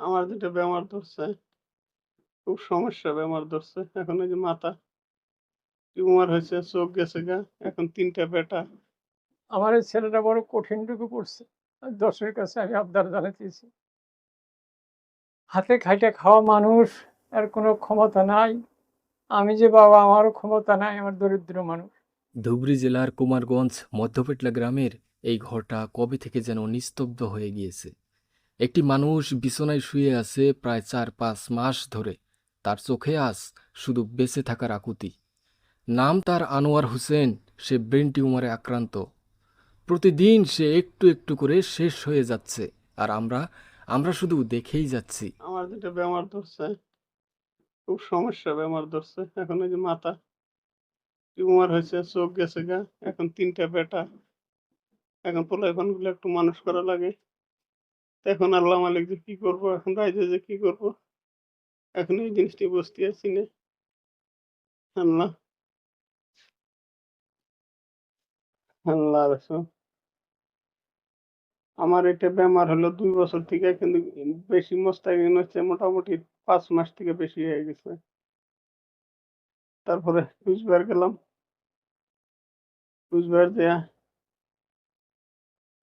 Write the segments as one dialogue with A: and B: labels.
A: আমার যেটা বেমার ধরছে। খুব সমস্যা বেমার ধরছে। এখন এই যে মাথা টিউমার হয়েছে চোখ গেছে গা এখন তিনটা বেটা
B: আমার এই ছেলেটা বড় কঠিন ঢুকে পড়ছে। আর দর্শকের কাছে আমি আবদার জানাতেছি হাতে খাইটে খাওয়া মানুষ আর কোনো ক্ষমতা নাই। আমি যে বাবা আমারও ক্ষমতা নাই আমার দরিদ্র মানুষ।
C: ধুবড়ী জেলার কুমারগঞ্জ মধ্যপেটলা গ্রামের এই ঘরটা কবে থেকে যেন নিস্তব্ধ হয়ে গিয়েছে? একটি মানুষ বিছনায় শুয়ে আছে প্রায় চার পাঁচ মাস ধরে। তার চোখে আজ শুধু বেঁচে থাকার আকুতি। নাম তার আনোয়ার হোসেন। সে ব্রেন টিউমারে আক্রান্ত। প্রতিদিন সে একটু একটু করে শেষ হয়ে যাচ্ছে। আর আমরা আমরা শুধু দেখেই যাচ্ছি।
A: আমার যেটা বেমার ধরছে। খুব সমস্যা বেমার ধরছে। এখন ওই যে মাথা টিউমার হয়েছে, চোখ গেছে গা। এখন তিনটা বেটা। এখন পোলাইপানগুলো একটু মানুষ করা লাগে। এখন আল্লাহ মালিক যে কি করব? এখন রাইজে যে কি করব? এখন এই জিনিসটি বুঝতে আছি না। আল্লাহ। আমার এটা বেমার হলো দুই বছর থেকে, কিন্তু বেশি মোস্তাকিন হচ্ছে মোটামুটি পাঁচ মাস থেকে বেশি হয়ে গেছে। তারপরে কুচবিহার গেলাম। কুচবিহার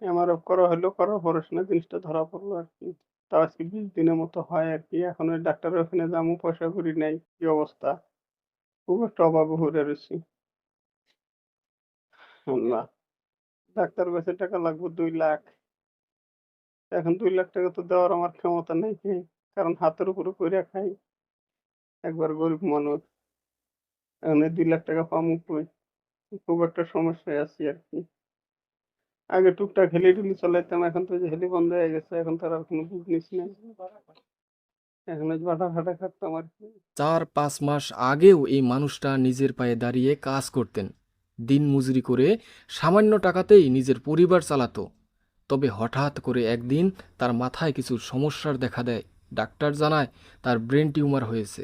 A: দেয়া এমআরএফ করা হলো করার পরে শুনে জিনিসটা ধরা পড়ল আর কি। তাও আজকে বিশ দিনের মতো হয় আর কি। এখন ওই ডাক্তারের ওখানে যাব পয়সা করি নাই, কি অবস্থা? খুব একটা অভাবে ঘুরে রয়েছি। আল্লাহ, ডাক্তার কাছে টাকা লাগবে দুই লাখ। এখন দুই লাখ টাকা তো দেওয়ার আমার ক্ষমতা নেই কারণ হাতের উপরে কইরা খাই। একবার গরিব মানুষ। এখন দুই লাখ টাকা পামু খুব একটা সমস্যায় আছি আর কি। আগে টুকটাক হেলি টুলি চলাইতাম, এখন তো যে হেলি বন্ধ হয়ে গেছে, এখন তার আর কোনো বিজনেস নেই।
C: চার পাঁচ মাস আগেও এই মানুষটা নিজের পায়ে দাঁড়িয়ে কাজ করতেন। দিন মজুরি করে সামান্য টাকাতেই নিজের পরিবার চালাতো। তবে হঠাৎ করে একদিন তার মাথায় কিছু সমস্যার দেখা দেয়। ডাক্তার জানায় তার ব্রেন টিউমার হয়েছে।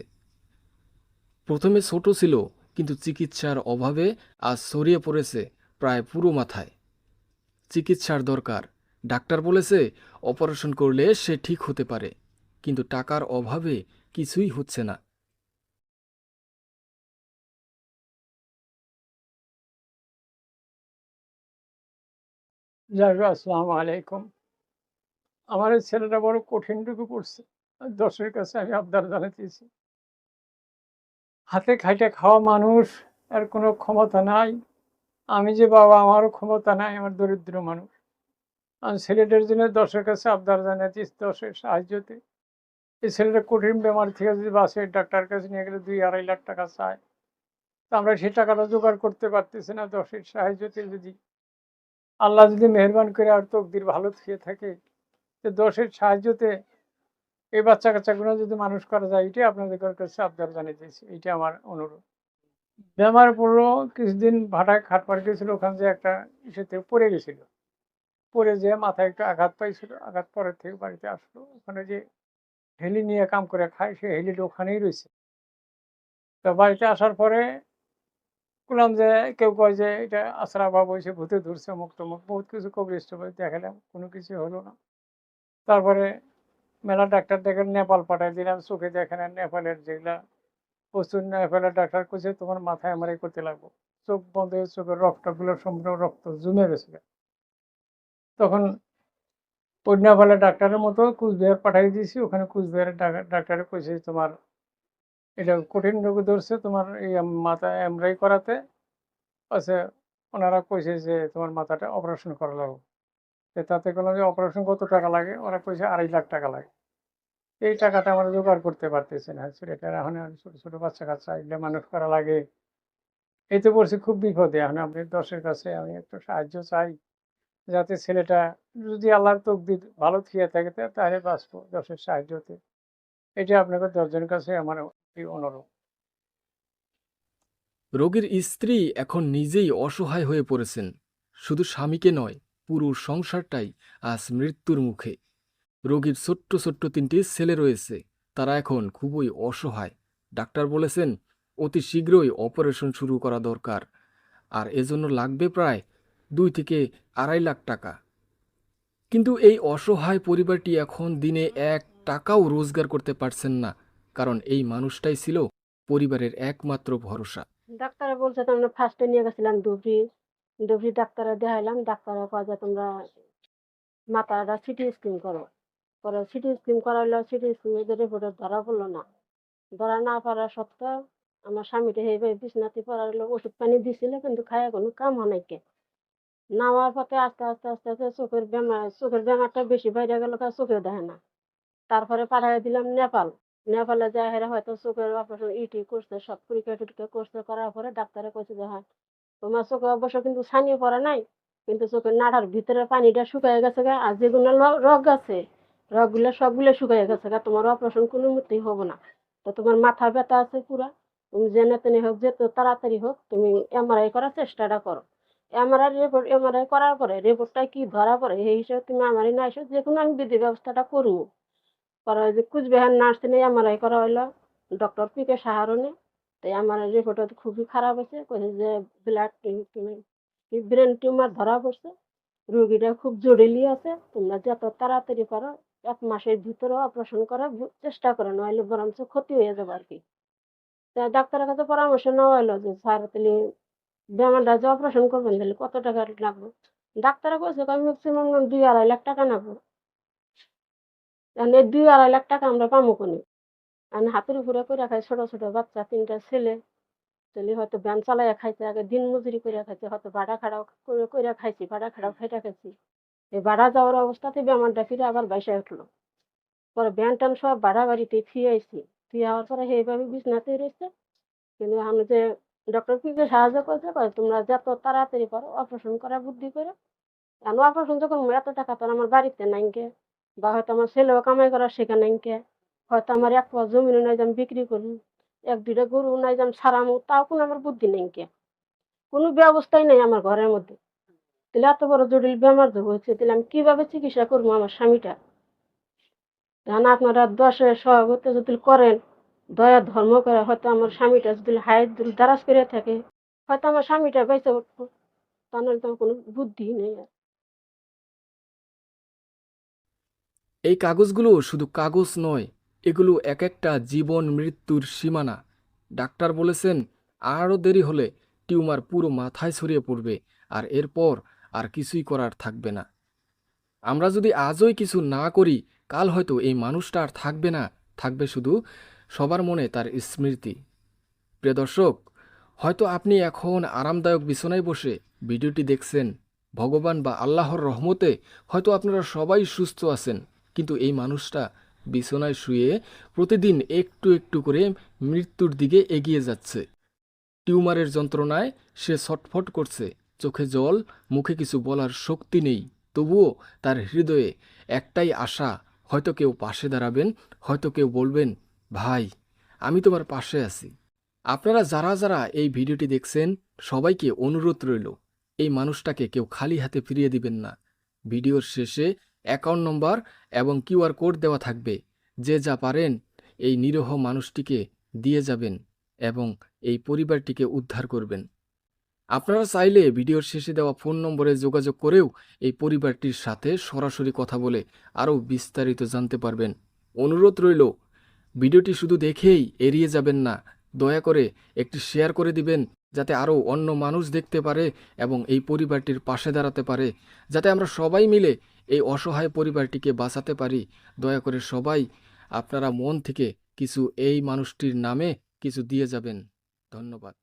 C: প্রথমে ছোট ছিল, কিন্তু চিকিৎসার অভাবে আজ ছড়িয়ে পড়েছে প্রায় পুরো মাথায়। চিকিৎসার দরকার। ডাক্তার বলেছে, অপারেশন করলে সে ঠিক হতে পারে, কিন্তু টাকার অভাবে কিছুই হচ্ছে না।
B: আসসালামু আলাইকুম। আমার ছেলেটা বড় কঠিন ঢুকে পড়ছে দর্শকের কাছে আমি আবদার জানাতেছি হাতে খাইটে খাওয়া মানুষ, আর কোনো ক্ষমতা নাই। আমি যে বাবা, আমারও ক্ষমতা নাই, আমার দরিদ্র মানুষ। আমি ছেলেটার জন্য দর্শকের কাছে আবদার জানাচ্ছি দর্শকের সাহায্যতে। এই ছেলেটা কঠিন বেমার থেকে যদি বাসে ডাক্তার কাছে নিয়ে গেলে দুই আড়াই লাখ টাকা চায়। তা আমরা সেই টাকাটা জোগাড় করতে পারতেছি না দর্শকের সাহায্যতে যদি। আল্লাহ যদি মেহরবান করে আর তকদির ভালো থেকে থাকে, তো দোষের সাহায্যতে এই বাচ্চা কাচ্চাগুলো যদি মানুষ করা যায়, এটাই আপনাদের কাছে আবদার জানিয়ে দিয়েছি। এইটা আমার অনুরোধ। বেমার পড়ল, কিছুদিন ভাটায় খাট পাড় গেছিল ওখান যে একটা ইসেতে পড়ে গেছিল পড়ে যেয়ে মাথায় একটু আঘাত পাইছিল, আঘাত পরের থেকে বাড়িতে আসলো। ওখানে যে হেলি নিয়ে কাম করে খায় সে হেলিটা ওখানেই রয়েছে। তো বাড়িতে আসার পরে বললাম যে, কেউ কয় যে, এটা আশ্রা ভাব হয়েছে ভূতে ধরছে মুখ টুমুক বহুত কিছু কবরিষ্ট দেখালাম, কোনো কিছু হলো না। তারপরে মেলা ডাক্তার দেখেন নেপাল পাঠাই দিলাম, চোখে দেখে না, নেপালের যেগুলা প্রচুর নেপালের ডাক্তার কইছে, তোমার মাথায় আমার করতে লাগবো। চোখ বন্ধ হয়ে চোখের রক্তগুলো সম্পূর্ণ রক্ত জমে গেছে। তখন নেপালের ডাক্তারের মতো কুচবিহার পাঠাই দিয়েছি, ওখানে কুচবিহারের ডাক- ডাক্তারে কইছে তোমার এটা কঠিন রোগ ধরছে, তোমার এই মাথা এমরাই করাতে। আছে ওনারা কইছে যে তোমার মাথাটা অপারেশন করা লাগবে। তাতে কোনো যে অপারেশন কত টাকা লাগে? ওরা কইছে আড়াই লাখ টাকা লাগে। এই টাকাটা আমরা জোগাড় করতে পারতেছি না। ছেলেটার এখন ছোট ছোট বাচ্চা কাচ্চা এগুলো মানুষ করা লাগে। এই তো পড়ছি খুব বিপদে। এখন আপনি দশের কাছে আমি একটু সাহায্য চাই, যাতে ছেলেটা যদি আল্লাহর তকদির ভালো থিয়ে থাকে তাহলে বাঁচবো দশের সাহায্যতে। এটা আপনাকে দশজনের কাছে আমার অনুরোধ।
C: রোগীর স্ত্রী এখন নিজেই অসহায় হয়ে পড়েছেন। শুধু স্বামীকে নয়, পুরো সংসারটাই আজ মৃত্যুর মুখে। রোগীর ছোট্ট ছোট্ট তিনটি ছেলে রয়েছে। তারা এখন খুবই অসহায়। ডাক্তার বলেছেন, অতি শীঘ্রই অপারেশন শুরু করা দরকার। আর এজন্য লাগবে প্রায় দুই থেকে আড়াই লাখ টাকা। কিন্তু এই অসহায় পরিবারটি এখন দিনে এক টাকাও রোজগার করতে পারছেন না, কারণ এই মানুষটাই ছিল পরিবারের একমাত্র ভরসা।
D: ডাক্তারে বলছে, তোমরা ফার্স্টে নিয়ে গেছিলাম ডুবরি ডুবরি ডাক্তারে দেখাইলাম ডাক্তারে কয় যে তোমরা মাথাটা সিটি স্ক্যান করো। পরে সিটি স্ক্যান করাইলো, সিটি স্ক্যানের রিপোর্টে ধরা পড়ল না। ধরা না পড়া সত্ত্বেও আমার স্বামীটা এইভাবে বিছনাতে পড়াইলো, ওষুধ পানি দিছিল, কিন্তু খায় কোনো কাম হয় নাই কে। নামার পথে আস্তে আস্তে আস্তে আস্তে চোখের বেমার, চোখের বেমারটা বেশি বাইরে গেল চোখে দেখে না। তারপরে পাঠাই দিলাম নেপাল। নেপালে যায় হেরা হয়তো চোখের অপারেশন ইটি করছে, সব পরীক্ষা টরীক্ষা করছে, করার পরে ডাক্তারে কইছে যে হ্যাঁ তোমার চোখে অবশ্য কিন্তু ছানিয়ে পড়া নাই, কিন্তু চোখের নাড়ার ভিতরে পানিটা শুকায় গেছে আর যেগুলো রগ আছে রগগুলো সবগুলো শুকায় গেছে গা তোমার অপারেশন কোনো মতেই হবে না। তো তোমার মাথা ব্যথা আছে পুরা, তুমি জেনে তেনে হোক যত তাড়াতাড়ি হোক, তুমি এমআরআই করার চেষ্টাটা করো। এমআরআই রিপোর্ট এমআরআই করার পরে রিপোর্টটা কি ধরা পড়ে, সেই হিসেবে তুমি আমারই না এসো যে কোনো আমি বিধি ব্যবস্থাটা করব। করা যে কুচবিহার নার্সিংয়ে এমআরআই করা হইল ডক্টর পি কে সাহারণে। তো এমআরআই রিপোর্ট খুবই খারাপ হয়েছে, কইছে যে ব্লাড ব্রেন টিউমার ধরা পড়ছে, রোগীটা খুব জটিলই আছে, তোমরা যত তাড়াতাড়ি পারো এক মাসের ভিতরে অপারেশন করার চেষ্টা করো, নইলে বরঞ্চ ক্ষতি হয়ে যাবে আর কি তা ডাক্তারের কাছে পরামর্শ নেওয়া হলো যে, স্যার তাহলে বেমারটা যে অপারেশন করবেন, তাহলে কত টাকা লাগবে? ডাক্তারে কইছে আমি ম্যাক্সিমাম দুই আড়াই লাখ টাকা লাগবে মানে দুই আড়াই লাখ টাকা আমরা পাবো কোনি? আমি হাতের উপরে করে খাই, ছোট ছোট বাচ্চা, তিনটা ছেলে ছেলে হয়তো ভ্যান চালাইয়া খাইছে আগে দিন মজুরি করে খাইছে হয়তো ভাড়া খাড়াও করে খাইছি, ভাড়া খাড়াও খাইটা খাইছি। এই ভাড়া যাওয়ার অবস্থাতে বেমারটা ফিরে আবার বাইসা উঠল। পরে ভ্যান ট্যান সব ভাড়া বাড়িতে ফিরে আইছি। ফিরে আওয়ার পরে সেইভাবে বিছনাতে রয়েছে কিন্তু আমি যে ডক্টর পিকে সাহায্য করছে কয় তোমরা যত তাড়াতাড়ি পারো অপারেশন করার বুদ্ধি করে। আমি অপারেশন যখন এত টাকা তো আমার বাড়িতে নাই গে। বা হয়তো আমার ছেলেও কামাই করার শেখা নাই কে হয়তো আমার এক পাওয়া জমিও নাই যে আমি বিক্রি করি, এক দুইটা গরু নাই যে আমি সারামো তাও কোনো আমার বুদ্ধি নেই কে কোনো ব্যবস্থাই নেই আমার ঘরের মধ্যে। তাহলে এত বড় জটিল বেমার যে হয়েছে, তাহলে আমি কীভাবে চিকিৎসা করব আমার স্বামীটা? জানা আপনারা দশে সহগত যদি করেন, দয়া ধর্ম করে হয়তো আমার স্বামীটা যদি হাইট যদি দারাজ করে থাকে, হয়তো আমার স্বামীটা বেঁচে উঠবো। তা নাহলে তো কোনো বুদ্ধি নেই আর।
C: এই কাগজগুলো শুধু কাগজ নয়, এগুলো এক একটা জীবন মৃত্যুর সীমানা। ডাক্তার বলেছেন, আরও দেরি হলে টিউমার পুরো মাথায় ছড়িয়ে পড়বে, আর এরপর আর কিছুই করার থাকবে না। আমরা যদি আজই কিছু না করি, কাল হয়তো এই মানুষটা আর থাকবে না। থাকবে শুধু সবার মনে তার স্মৃতি। প্রিয় দর্শক, হয়তো আপনি এখন আরামদায়ক বিছানায় বসে ভিডিওটি দেখছেন। ভগবান বা আল্লাহর রহমতে হয়তো আপনারা সবাই সুস্থ আছেন, কিন্তু এই মানুষটা বিছানায় শুয়ে প্রতিদিন একটু একটু করে মৃত্যুর দিকে এগিয়ে যাচ্ছে। টিউমারের যন্ত্রণায় সে ছটফট করছে। চোখে জল, মুখে কিছু বলার শক্তি নেই। তবুও তার হৃদয়ে একটাই আশা, হয়তো কেউ পাশে দাঁড়াবেন, হয়তো কেউ বলবেন, ভাই, আমি তোমার পাশে আছি। আপনারা যারা যারা এই ভিডিওটি দেখছেন, সবাইকে অনুরোধ রইল, এই মানুষটাকে কেউ খালি হাতে ফিরিয়ে দিবেন না। ভিডিওর শেষে অ্যাকাউন্ট নম্বর এবং কিউআর কোড দেওয়া থাকবে। যে যা পারেন, এই নিরহ মানুষটিকে দিয়ে যাবেন এবং এই পরিবারটিকে উদ্ধার করবেন। আপনারা চাইলে ভিডিওর শেষে দেওয়া ফোন নম্বরে যোগাযোগ করেও এই পরিবারটির সাথে সরাসরি কথা বলে আরও বিস্তারিত জানতে পারবেন। অনুরোধ রইল, ভিডিওটি শুধু দেখেই এড়িয়ে যাবেন না, দয়া করে একটি শেয়ার করে দিবেন যাতে আরও অন্য মানুষ দেখতে পারে এবং এই পরিবারটির পাশে দাঁড়াতে পারে, যাতে আমরা সবাই মিলে এই অসহায় পরিবারটিকে বাঁচাতে পারি। দয়া করে সবাই আপনারা মন থেকে কিছু এই মানুষটির নামে কিছু দিয়ে যাবেন। ধন্যবাদ।